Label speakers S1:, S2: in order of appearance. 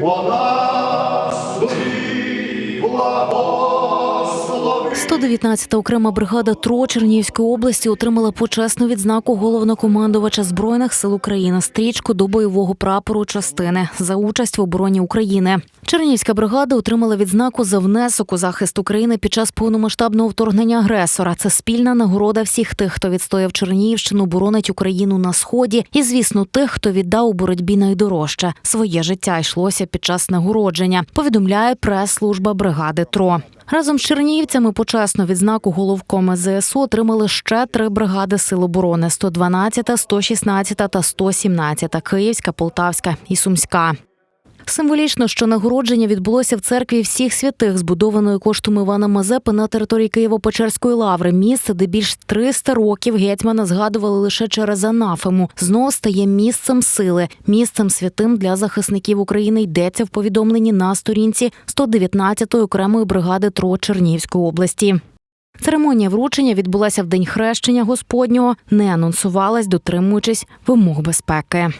S1: Вона була благослови.
S2: 119-та окрема бригада ТРО Чернігівської області отримала почесну відзнаку головнокомандувача збройних сил України стрічку до бойового прапору частини за участь в обороні України. Чернігівська бригада отримала відзнаку за внесок у захист України під час повномасштабного вторгнення агресора. Це спільна нагорода всіх тих, хто відстояв Чернігівщину, боронить Україну на сході, і звісно, тих, хто віддав у боротьбі найдорожче своє життя йшлося під час нагородження. Повідомляє прес-служба бригади ТРО. Разом з чернігівцями почесну відзнаку головкома ЗСУ отримали ще три бригади Сил оборони: 112, 116 та 117 – Київська, Полтавська і Сумська. Символічно, що нагородження відбулося в церкві всіх святих, збудованої коштом Івана Мазепи на території Києво-Печерської лаври. Місце, де більш 300 років гетьмана згадували лише через анафему, знов стає місцем сили, місцем святим для захисників України. Йдеться в повідомленні на сторінці 119-ї окремої бригади ТРО Чернігівської області. Церемонія вручення відбулася в день хрещення Господнього, не анонсувалась, дотримуючись вимог безпеки.